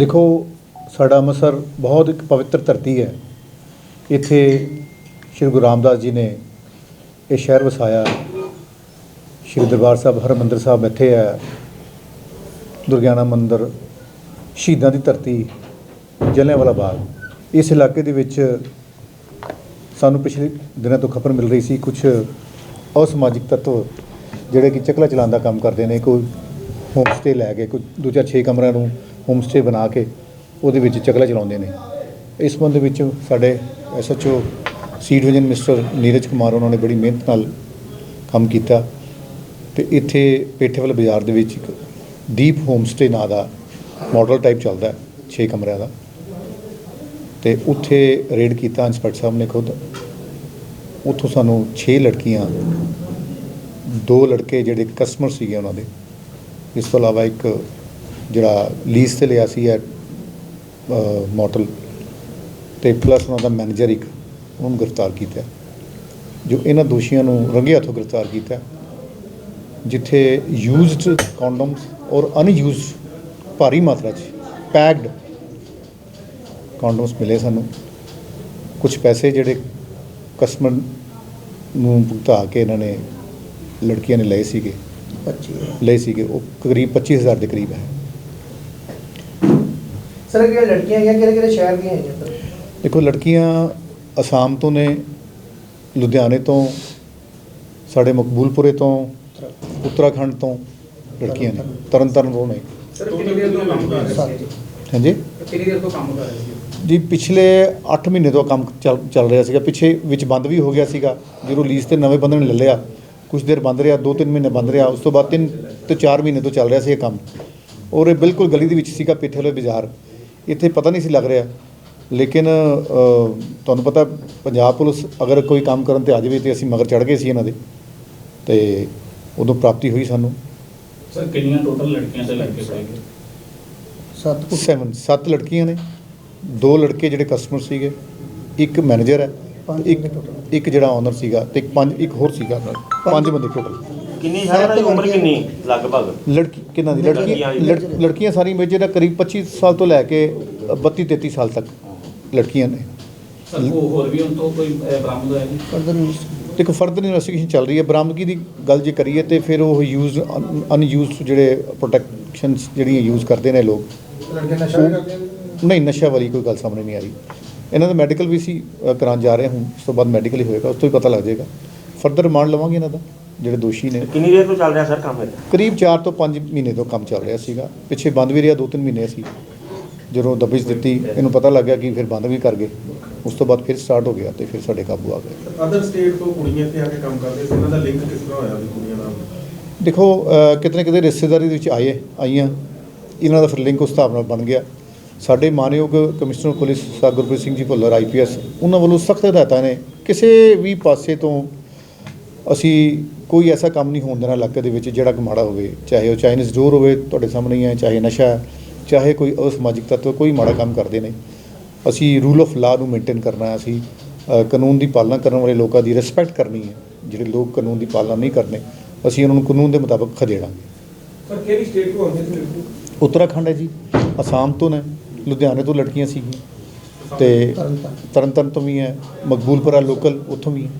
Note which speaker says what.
Speaker 1: ਦੇਖੋ, ਸਾਡਾ ਅੰਮ੍ਰਿਤਸਰ ਬਹੁਤ ਇੱਕ ਪਵਿੱਤਰ ਧਰਤੀ ਹੈ। ਇੱਥੇ ਸ਼੍ਰੀ ਗੁਰੂ ਰਾਮਦਾਸ ਜੀ ਨੇ ਇਹ ਸ਼ਹਿਰ ਵਸਾਇਆ। ਸ਼੍ਰੀ ਦਰਬਾਰ ਸਾਹਿਬ ਹਰਿਮੰਦਰ ਸਾਹਿਬ ਇੱਥੇ ਹੈ। ਦੁਰਗਿਆਨਾ ਮੰਦਿਰ, ਸ਼ਹੀਦਾਂ ਦੀ ਧਰਤੀ ਜਲਿਆਂਵਾਲਾ ਬਾਗ। ਇਸ ਇਲਾਕੇ ਦੇ ਵਿੱਚ ਸਾਨੂੰ ਪਿਛਲੇ ਦਿਨਾਂ ਤੋਂ ਖਬਰ ਮਿਲ ਰਹੀ ਸੀ ਕੁਝ ਅਸਮਾਜਿਕ ਤੱਤਵ ਜਿਹੜੇ ਕਿ ਚੱਕਲਾ ਚਲਾਉਣ ਦਾ ਕੰਮ ਕਰਦੇ ਨੇ। ਕੋਈ ਹੋਮ ਸਟੇ ਲੈ ਕੇ, ਕੋਈ ਦੂਜਾ ਚਾਰ ਛੇ ਕਮਰਿਆਂ ਨੂੰ ਹੋਮ ਸਟੇ ਬਣਾ ਕੇ ਉਹਦੇ ਵਿੱਚ ਚਕਲਾ ਚਲਾਉਂਦੇ ਨੇ। ਇਸ ਸੰਬੰਧ ਵਿੱਚ ਸਾਡੇ SHO C division mister Neeraj Kumar ਉਹਨਾਂ ਨੇ ਬੜੀ ਮਿਹਨਤ ਨਾਲ ਕੰਮ ਕੀਤਾ ਤੇ ਇੱਥੇ ਪੇਠੇਵਾਲ ਬਾਜ਼ਾਰ ਦੇ ਵਿੱਚ ਇੱਕ ਦੀਪ ਹੋਮ ਸਟੇ ਨਾਂ ਦਾ ਮਾਡਲ ਟਾਈਪ ਚੱਲਦਾ 6 ਕਮਰਿਆਂ ਦਾ। ਤੇ ਉੱਥੇ ਰੇਡ ਕੀਤਾ ਇੰਸਪੈਕਟਰ ਸਾਹਿਬ ਨੇ ਖੁਦ। ਉੱਥੋਂ ਸਾਨੂੰ 6 ਲੜਕੀਆਂ, ਦੋ ਲੜਕੇ ਜਿਹੜੇ ਕਸਟਮਰ ਸੀਗੇ ਉਹਨਾਂ ਦੇ। ਇਸ ਤੋਂ ਇਲਾਵਾ ਇੱਕ ਜਿਹੜਾ ਲੀਜ਼ ਤੇ ਲਿਆ ਸੀ ਹੈ ਮੋਟਲ ਤੇ ਪਲੱਸ ਉਹਨਾਂ ਦਾ ਮੈਨੇਜਰ ਇੱਕ ਉਹਨੂੰ ਗ੍ਰਿਫਤਾਰ ਕੀਤਾ। ਜੋ ਇਹਨਾਂ ਦੋਸ਼ੀਆਂ ਨੂੰ ਰੰਗੇ ਹੱਥੋਂ ਗ੍ਰਿਫਤਾਰ ਕੀਤਾ। ਜਿੱਥੇ ਯੂਜ਼ਡ ਕੰਡੋਮਸ ਔਰ ਅਨਯੂਜ਼ਡ ਭਾਰੀ ਮਾਤਰਾ 'ਚ ਪੈਕਡ ਕੰਡੋਮਸ ਮਿਲੇ ਸਾਨੂੰ। ਕੁਝ ਪੈਸੇ ਜਿਹੜੇ ਕਸਟਮਰ ਨੂੰ ਭੁਗਤਾ ਕੇ ਇਹਨਾਂ ਨੇ ਲੜਕੀਆਂ ਨੇ ਲਏ ਸੀਗੇ।
Speaker 2: 25
Speaker 1: ਲਏ ਸੀਗੇ। ਉਹ ਕਰੀਬ 25000 ਦੇ ਕਰੀਬ ਹੈ।
Speaker 2: ਸਰ ਇਹ ਲੜਕੀਆਂ ਹੈਗੀਆਂ ਕਿਹੜੇ ਕਿਹੜੇ ਸ਼ਹਿਰ ਦੀਆਂ ਹੈਗੀਆਂ ਸਰ?
Speaker 1: ਦੇਖੋ ਲੜਕੀਆਂ ਅਸਾਮ ਤੋਂ ਨੇ ਲੁਧਿਆਣੇ ਤੋਂ ਸਾਡੇ ਮਕਬੂਲਪੁਰੇ ਤੋਂ ਉੱਤਰਾਖੰਡ ਤੋਂ ਲੜਕੀਆਂ ਨੇ ਤਰਨਤਾਰਨ ਤੋਂ ਨੇ।
Speaker 3: ਸਰ ਕਿੰਨੀ ਦੇਰ ਤੋਂ ਕੰਮ ਕਰ ਰਹੇ ਸੀ?
Speaker 1: ਹਾਂਜੀ?
Speaker 3: ਕਿੰਨੀ ਦੇਰ ਤੋਂ ਕੰਮ ਕਰ ਰਹੇ ਸੀ?
Speaker 1: ਜੀ ਪਿਛਲੇ 8 ਮਹੀਨੇ ਤੋਂ ਕੰਮ ਚੱਲ ਚੱਲ ਰਿਹਾ ਸੀਗਾ। ਪਿੱਛੇ ਵਿੱਚ ਬੰਦ ਵੀ ਹੋ ਗਿਆ ਸੀਗਾ ਜਦੋਂ ਲੀਜ਼ ਤੇ ਨਵੇਂ ਬੰਦੇ ਨੇ ਲੈ ਲਿਆ। ਕੁਝ ਦੇਰ ਬੰਦ ਰਿਹਾ 2-3 ਮਹੀਨੇ ਬੰਦ ਰਿਹਾ ਉਸ ਤੋਂ ਬਾਅਦ 3 ਤੇ 4 ਮਹੀਨੇ ਤੋਂ ਚੱਲ ਰਿਹਾ ਸੀ ਇਹ ਕੰਮ। ਔਰ ਇਹ ਬਿਲਕੁਲ ਗਲੀ ਦੇ ਵਿੱਚ ਸੀਗਾ ਪਿੱਠੇ ਵਾਲੇ ਬਾਜ਼ਾਰ। ਇੱਥੇ ਪਤਾ ਨਹੀਂ ਸੀ ਲੱਗ ਰਿਹਾ। ਲੇਕਿਨ ਤੁਹਾਨੂੰ ਪਤਾ ਪੰਜਾਬ ਪੁਲਿਸ ਅਗਰ ਕੋਈ ਕੰਮ ਕਰਨ ਤੇ ਆ ਜਾਵੇ ਤੇ ਅਸੀਂ ਮਗਰ ਚੜ ਗਏ ਸੀ ਇਹਨਾਂ ਦੇ। ਤੇ ਉਦੋਂ ਪ੍ਰਾਪਤੀ ਹੋਈ ਸਾਨੂੰ।
Speaker 4: ਸਰ ਕਿੰਨੀਆਂ ਟੋਟਲ ਲੜਕੀਆਂ ਤੇ ਲੜਕੇ ਗਏ?
Speaker 2: ਸੱਤ ਕੁ-
Speaker 1: 7 ਸੱਤ ਲੜਕੀਆਂ ਨੇ। ਦੋ ਲੜਕੇ ਜਿਹੜੇ ਕਸਟਮਰ ਸੀਗੇ ਇੱਕ ਮੈਨੇਜਰ ਹੈ ਇੱਕ। ਇੱਕ ਜਿਹੜਾ ਓਨਰ ਸੀਗਾ ਤੇ ਇੱਕ ਪੰਜ ਇੱਕ ਹੋਰ ਸੀਗਾ। ਨਾਲ। ਪੰਜ ਬੰਦੇ ਟੋਟਲ
Speaker 5: ਕਿੰਨੀ ਸਾਲ ਦੀ ਉਮਰ ਕਿੰਨੀ? ਲਗਭਗ।
Speaker 1: ਲੜਕੀ ਕਿੰਨਾਂ ਦੀ? ਲੜਕੀ
Speaker 5: ਲੜਕੀਆਂ।
Speaker 1: ਲੜ- ਲੜਕੀਆਂ ਸਾਰੀ ਮੇਜਰ ਦਾ ਕਰੀਬ 25 ਸਾਲ ਤੋਂ ਲੈ ਕੇ 32 33 ਸਾਲ ਤੱਕ ਲੜਕੀਆਂ ਨੇ।
Speaker 4: ਸਰ ਉਹ ਹੋਰ ਵੀ ਉਹਨਾਂ ਤੋਂ ਕੋਈ ਅਹ, ਬਰਾਮਦ ਹੋਇਆ ਜੀ
Speaker 2: ਫਰਦਰ
Speaker 1: ਦੇਖੋ ਫਰਦਰ ਇਨਵੈਸਟੀਗੇਸ਼ਨ ਚੱਲ ਰਹੀ ਹੈ। ਬਰਾਮਦਗੀ ਦੀ ਗੱਲ ਜੇ ਕਰੀਏ ਤੇ ਫਿਰ ਉਹ ਯੂਜ਼ ਅਨਯੂਜ਼ਡ ਜਿਹੜੇ ਪ੍ਰੋਟੈਕਸ਼ਨਸ ਜਿਹੜੀਆਂ ਯੂਜ਼ ਕਰਦੇ ਨੇ ਲੋਕ।
Speaker 3: ਲੜਕੇ ਨਸ਼ਾ ਵੀ ਕਰਦੇ ਨੇ?
Speaker 1: ਨਹੀਂ ਨਸ਼ਾ ਵਾਲੀ ਕੋਈ ਗੱਲ ਸਾਹਮਣੇ ਨਹੀਂ ਆ ਰਹੀ। ਇਹਨਾਂ ਦਾ ਮੈਡੀਕਲ ਵੀ ਸੀ ਅ, ਕਰਾਉਣ ਜਾ ਰਹੇ ਹੁਣ ਉਸ ਤੋਂ ਬਾਅਦ ਮੈਡੀਕਲ ਹੀ ਹੋਏਗਾ ਉਸ ਤੋਂ ਹੀ ਪਤਾ ਲੱਗ ਜਾਏਗਾ। ਫਰਦਰ ਰਿਮਾਂਡ ਲਵਾਂਗੇ ਇਹਨਾਂ ਦਾ। ਜਿਹੜੇ ਦੋਸ਼ੀ ਨੇ।
Speaker 5: ਕਿੰਨੀ ਦੇਰ ਤੋਂ ਚੱਲ ਰਿਹਾ ਸਰ ਕੰਮ ਇਹ
Speaker 1: ਕਰੀਬ 4 ਤੋਂ 5 ਮਹੀਨੇ ਤੋਂ ਕੰਮ ਚੱਲ ਰਿਹਾ ਸੀਗਾ। ਪਿੱਛੇ ਬੰਦ ਵੀ ਰਿਹਾ 2-3 ਮਹੀਨੇ ਸੀ। ਜਦੋਂ ਦਬਿਸ਼ ਦਿੱਤੀ ਇਹਨੂੰ ਪਤਾ ਲੱਗ ਗਿਆ ਕਿ ਫਿਰ ਬੰਦ ਵੀ ਕਰ ਗਏ। ਉਸ ਤੋਂ ਬਾਅਦ ਫਿਰ ਸਟਾਰਟ ਹੋ ਗਿਆ ਤੇ ਫਿਰ ਸਾਡੇ ਕਾਬੂ ਆ ਗਏ।
Speaker 6: ਅਦਰ ਸਟੇਟ ਤੋਂ ਕੁੜੀਆਂ ਇੱਥੇ ਆ ਕੇ ਕੰਮ ਕਰਦੇ ਸੀ ਉਹਨਾਂ ਦਾ ਲਿੰਕ ਕਿਸ ਤਰ੍ਹਾਂ ਹੋਇਆ ਵੀ ਕੁੜੀਆਂ ਨਾਲ?
Speaker 1: ਦੇਖੋ ਅ, ਕਿਤੇ ਨਾ ਕਿਤੇ ਰਿਸ਼ਤੇਦਾਰੀ ਦੇ ਵਿੱਚ ਆਏ ਆਈਆਂ। ਇਹਨਾਂ ਦਾ ਫਿਰ ਲਿੰਕ ਉਸ ਹਿਸਾਬ ਨਾਲ ਬਣ ਗਿਆ। ਸਾਡੇ ਮਾਨਯੋਗ commissioner police sir Gurpreet Singh ji Bhullar IPS ਉਹਨਾਂ ਵੱਲੋਂ ਸਖਤ ਹਦਾਇਤਾਂ ਨੇ। ਕਿਸੇ ਵੀ ਪਾਸੇ ਤੋਂ ਅਸੀਂ ਕੋਈ ਐਸਾ ਕੰਮ ਨਹੀਂ ਹੋਣ ਦੇਣਾ ਇਲਾਕੇ ਦੇ ਵਿੱਚ ਜਿਹੜਾ ਕਿ ਮਾੜਾ ਹੋਵੇ ਚਾਹੇ ਉਹ ਚਾਈਨੀਜ਼ ਡੋਰ ਹੋਵੇ ਤੁਹਾਡੇ ਸਾਹਮਣੇ ਹੀ ਹੈ ਚਾਹੇ ਨਸ਼ਾ ਹੈ, ਚਾਹੇ ਕੋਈ ਅਸਮਾਜਿਕ ਤੱਤਵ ਕੋਈ ਮਾੜਾ ਕੰਮ ਕਰਦੇ ਨੇ। ਅਸੀਂ ਰੂਲ ਆਫ ਲਾ ਨੂੰ ਮੇਨਟੇਨ ਕਰਨਾ ਹੈ ਅਸੀਂ ਕਾਨੂੰਨ ਦੀ ਪਾਲਣਾ ਕਰਨ ਵਾਲੇ ਲੋਕਾਂ ਦੀ ਰਿਸਪੈਕਟ ਕਰਨੀ ਹੈ ਜਿਹੜੇ ਲੋਕ ਕਾਨੂੰਨ ਦੀ ਪਾਲਣਾ ਨਹੀਂ ਕਰਨੇ ਅਸੀਂ ਉਹਨਾਂ ਨੂੰ ਕਾਨੂੰਨ ਦੇ ਮੁਤਾਬਕ ਖਦੇੜਾਂਗੇ
Speaker 6: ਸਰ ਕਿਹੜੀ ਸਟੇਟ ਤੋਂ ਆਉਂਦੇ ਸੀ ਲੜਕੀ
Speaker 1: ਉੱਤਰਾਖੰਡ ਹੈ ਜੀ ਅਸਾਮ ਤੋਂ ਨੇ ਲੁਧਿਆਣੇ ਤੋਂ ਲੜਕੀਆਂ ਸੀਗੀਆਂ ਤੇ
Speaker 2: ਤਰਨਤਾਰਨ
Speaker 1: ਤਰਨਤਾਰਨ ਤੋਂ ਵੀ ਹੈ ਮਕਬੂਲਪੁਰਾ ਲੋਕਲ ਉੱਥੋਂ ਵੀ ਹੈ।